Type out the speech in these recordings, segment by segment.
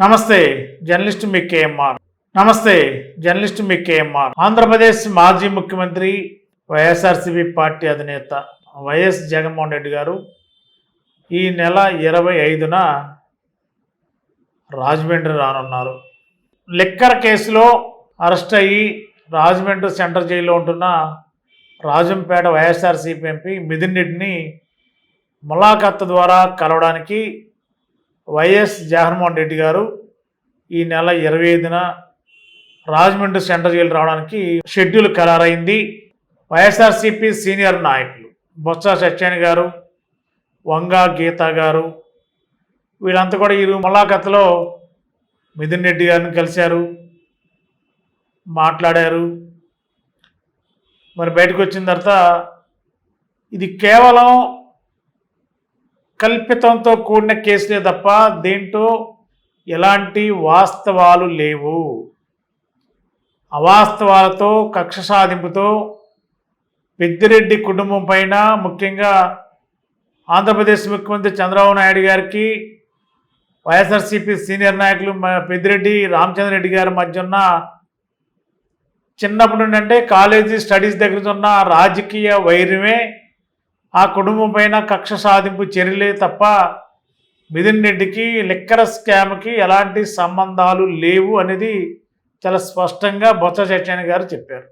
నమస్తే జర్నలిస్ట్ మీ కేఎంఆర్. నమస్తే జర్నలిస్ట్ మీ కేఎంఆర్. ఆంధ్రప్రదేశ్ మాజీ ముఖ్యమంత్రి వైఎస్ఆర్సీపీ పార్టీ అధినేత వైఎస్ జగన్మోహన్ రెడ్డి గారు ఈ నెల ఇరవై ఐదున రాజమండ్రి రానున్నారు. లిక్కర్ కేసులో అరెస్ట్ అయ్యి రాజమండ్రి సెంట్రల్ జైల్లో ఉంటున్న రాజంపేట వైఎస్ఆర్సీపీ ఎంపీ మిథున్ రెడ్డిని ములాఖత్ ద్వారా కలవడానికి వైఎస్ జగన్మోహన్ రెడ్డి గారు ఈ నెల ఇరవై ఐదున రాజమండ్రి సెంట్రల్ జైలు రావడానికి షెడ్యూల్ ఖరారైంది. వైఎస్ఆర్సీపీ సీనియర్ నాయకులు బొత్స సత్యాని గారు వంగా గీత గారు వీళ్ళంతా కూడా ఈ ములాఖత్లో మిథున్ రెడ్డి గారిని కలిశారు మాట్లాడారు. మరి బయటకు వచ్చిన తర్వాత ఇది కేవలం కల్పితంతో కూడిన కేసులే తప్ప దీంట్లో ఎలాంటి వాస్తవాలు లేవు. అవాస్తవాలతో కక్ష సాధింపుతో పెద్దిరెడ్డి కుటుంబం పైన ముఖ్యంగా ఆంధ్రప్రదేశ్ ముఖ్యమంత్రి చంద్రబాబు నాయుడు గారికి వైఎస్ఆర్సీపీ సీనియర్ నాయకులు పెద్దిరెడ్డి రామచంద్రరెడ్డి గారి మధ్య ఉన్న చిన్నప్పటి నుండి అంటే కాలేజీ స్టడీస్ దగ్గర ఉన్న రాజకీయ వైర్యమే ఆ కుటుంబం పైన కక్ష సాధింపు చర్యలే తప్ప మిథున్ రెడ్డికి లిక్కర స్కామ్కి ఎలాంటి సంబంధాలు లేవు అనేది చాలా స్పష్టంగా బొత్స సత్యాని గారు చెప్పారు.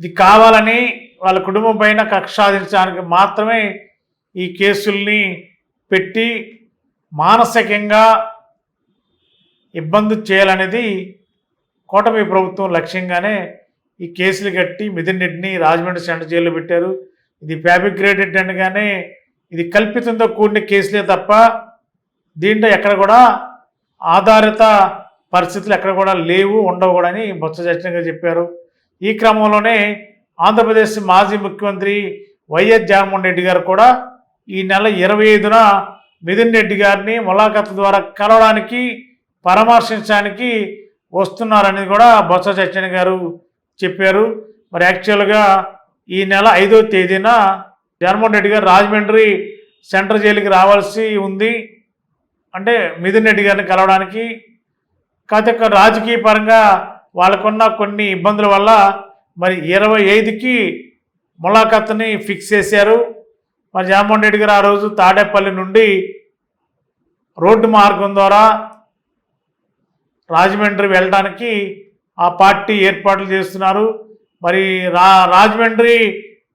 ఇది కావాలని వాళ్ళ కుటుంబం పైన కక్ష సాధించడానికి మాత్రమే ఈ కేసుల్ని పెట్టి మానసికంగా ఇబ్బంది చేయాలనేది కూటమి ప్రభుత్వం లక్ష్యంగానే ఈ కేసులు కట్టి మిథున్ రెడ్డిని రాజమండ్రి సెంటర్ జైల్లో పెట్టారు. ఇది ఫ్యాబ్రిక్రేటెడ్ కానీ ఇది కల్పితంతో కూడిన కేసులే తప్ప దీంట్లో ఎక్కడ కూడా ఆధారిత పరిస్థితులు ఎక్కడ కూడా లేవు ఉండవు కూడా అని బొత్స సత్యనారాయణ గారు చెప్పారు. ఈ క్రమంలోనే ఆంధ్రప్రదేశ్ మాజీ ముఖ్యమంత్రి వైఎస్ జగన్మోహన్ రెడ్డి గారు కూడా ఈ నెల ఇరవై ఐదున మిథున్ రెడ్డి గారిని ములాఖత్ ద్వారా కలవడానికి పరామర్శించడానికి వస్తున్నారనేది కూడా బొత్స సత్యనారాయణ గారు చెప్పారు. మరి యాక్చువల్గా ఈ నెల ఐదో తేదీన జగన్మోహన్ రెడ్డి గారు రాజమండ్రి సెంట్రల్ జైలుకి రావాల్సి ఉంది. అంటే మిథున్ రెడ్డి గారిని కలవడానికి. కాకపోతే రాజకీయ పరంగా వాళ్ళకున్న కొన్ని ఇబ్బందుల వల్ల మరి ఇరవై ఐదుకి ములాఖత్ని ఫిక్స్ చేశారు. మరి జగన్మోహన్ రెడ్డి గారు ఆ రోజు తాడేపల్లి నుండి రోడ్డు మార్గం ద్వారా రాజమండ్రి వెళ్ళడానికి ఆ పార్టీ ఏర్పాట్లు చేస్తున్నారు. మరి రా రాజమండ్రి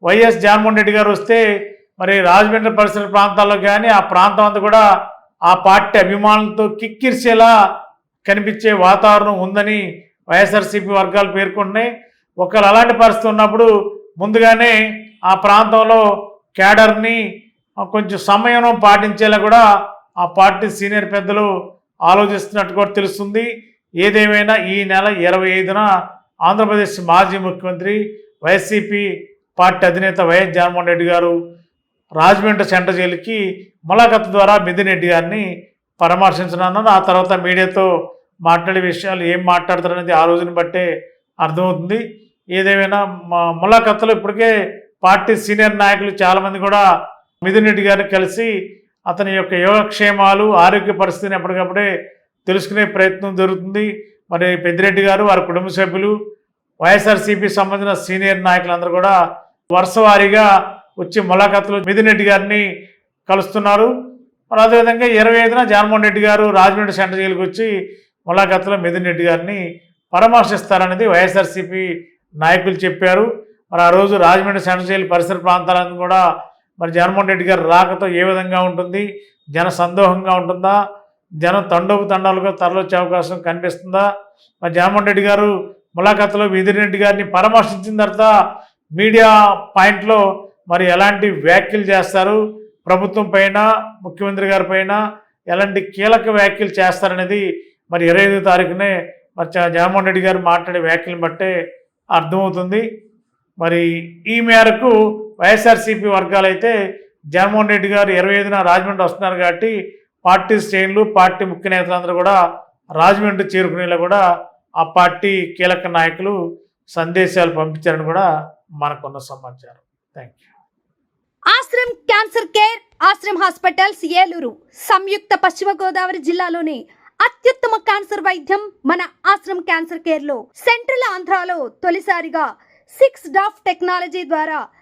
వైఎస్ జగన్మోహన్ రెడ్డి గారు వస్తే మరి రాజమండ్రి పరిసర ప్రాంతాల్లో కానీ ఆ ప్రాంతం అంతా కూడా ఆ పార్టీ అభిమానులతో కిక్కిరిసేలా కనిపించే వాతావరణం ఉందని వైఎస్ఆర్సీపీ వర్గాలు పేర్కొంటున్నాయి. ఒకవేళ అలాంటి పరిస్థితి ఉన్నప్పుడు ముందుగానే ఆ ప్రాంతంలో క్యాడర్ని కొంచెం సమయం పాటించేలా కూడా ఆ పార్టీ సీనియర్ పెద్దలు ఆలోచిస్తున్నట్టు కూడా తెలుస్తుంది. ఏదేమైనా ఈ నెల ఇరవై ఐదున ఆంధ్రప్రదేశ్ మాజీ ముఖ్యమంత్రి వైసీపీ పార్టీ అధినేత వైఎస్ జగన్మోహన్ రెడ్డి గారు రాజమండ్రి సెంటర్ జైలుకి ములాఖత్ ద్వారా మిథున్ రెడ్డి గారిని పరామర్శించనున్నాను ఆ తర్వాత మీడియాతో మాట్లాడే విషయాలు ఏం మాట్లాడతారనేది ఆ రోజుని బట్టే అర్థమవుతుంది. ఏదేమైనా ములాఖత్తులో ఇప్పటికే పార్టీ సీనియర్ నాయకులు చాలామంది కూడా మిథున్ రెడ్డి గారిని కలిసి అతని యొక్క యోగక్షేమాలు ఆరోగ్య పరిస్థితిని ఎప్పటికప్పుడే తెలుసుకునే ప్రయత్నం జరుగుతుంది. మరి పెద్దిరెడ్డి గారు వారి కుటుంబ సభ్యులు వైఎస్ఆర్సీపీ సంబంధించిన సీనియర్ నాయకులందరూ కూడా వరుస వారీగా వచ్చి ములాఖాతులు మిథున్ రెడ్డి గారిని కలుస్తున్నారు. మరి అదేవిధంగా ఇరవై ఐదున జగన్మోహన్ రెడ్డి గారు రాజమండ్రి సెంటర్ జైలుకి వచ్చి ములాఖాతులో మిథున్ రెడ్డి గారిని పరామర్శిస్తారనేది వైఎస్ఆర్సీపీ నాయకులు చెప్పారు. మరి ఆ రోజు రాజమండ్రి సెంటర్ జైలు పరిసర ప్రాంతాలను కూడా మరి జగన్మోహన్ రెడ్డి గారు రాకతో ఏ విధంగా ఉంటుంది? జన సందోహంగా ఉంటుందా? జనం తండోపు తండాలుగా తరలొచ్చే అవకాశం కనిపిస్తుందా? మరి జగన్మోహన్ రెడ్డి గారు ములాఖత్తులో మిథున్ రెడ్డి గారిని పరామర్శించిన తర్వాత మీడియా పాయింట్లో మరి ఎలాంటి వ్యాఖ్యలు చేస్తారు? ప్రభుత్వం పైన ముఖ్యమంత్రి గారి పైన ఎలాంటి కీలక వ్యాఖ్యలు చేస్తారనేది మరి ఇరవై ఐదో తారీఖునే మరి జగన్మోహన్ రెడ్డి గారు మాట్లాడే వ్యాఖ్యలను బట్టే అర్థమవుతుంది. మరి ఈ మేరకు వైఎస్ఆర్సీపీ వర్గాలైతే జగన్మోహన్ రెడ్డి గారు ఇరవై ఐదున రాజమండ్రి వస్తున్నారు కాబట్టి పార్టీ శ్రేణులు పార్టీ ముఖ్య నేతలందరూ కూడా రాజమండ్రి చేరుకునేలా కూడా ఆ పార్టీ కీలక నాయకులు సందేశాలు పంపించారని కూడా మనకున్న సమాచారం. Thank you Ashram cancer care Ashram hospitals Eluru సంయుక్త పశ్చిమ గోదావరి జిల్లాలోని అత్యుత్తమ క్యాన్సర్ వైద్యం మన ఆశ్రమ్ క్యాన్సర్ కేర్లో సెంట్రల్ ఆంధ్రాలో తొలిసారిగా సిక్స్ డాఫ్ టెక్నాలజీ ద్వారా